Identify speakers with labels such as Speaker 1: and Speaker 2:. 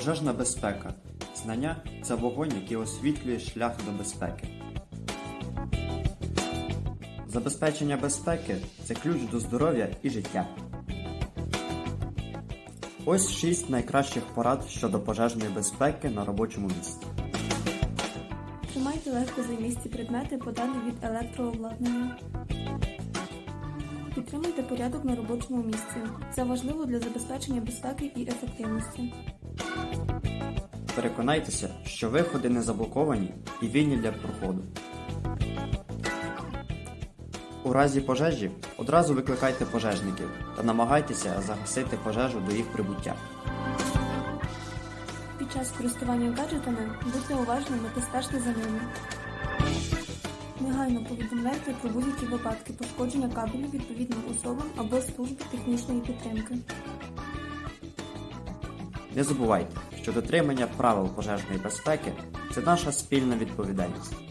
Speaker 1: Пожежна безпека. Знання це вогонь, який освітлює шлях до безпеки. Забезпечення безпеки це ключ до здоров'я і життя. Ось шість найкращих порад щодо пожежної безпеки на робочому місці.
Speaker 2: Тримайте легко займісті предмети, подані від електрообладнання. Підтримуйте порядок на робочому місці. Це важливо для забезпечення безпеки і ефективності.
Speaker 1: Переконайтеся, що виходи не заблоковані і вільні для проходу. У разі пожежі одразу викликайте пожежників та намагайтеся загасити пожежу до їх прибуття.
Speaker 2: Під час користування гаджетами будьте уважними та стежте за ними. Негайно повідомляйте про будь-які випадки пошкодження кабелю відповідним особам або службі технічної підтримки.
Speaker 1: Не забувайте, що дотримання правил пожежної безпеки це наша спільна відповідальність.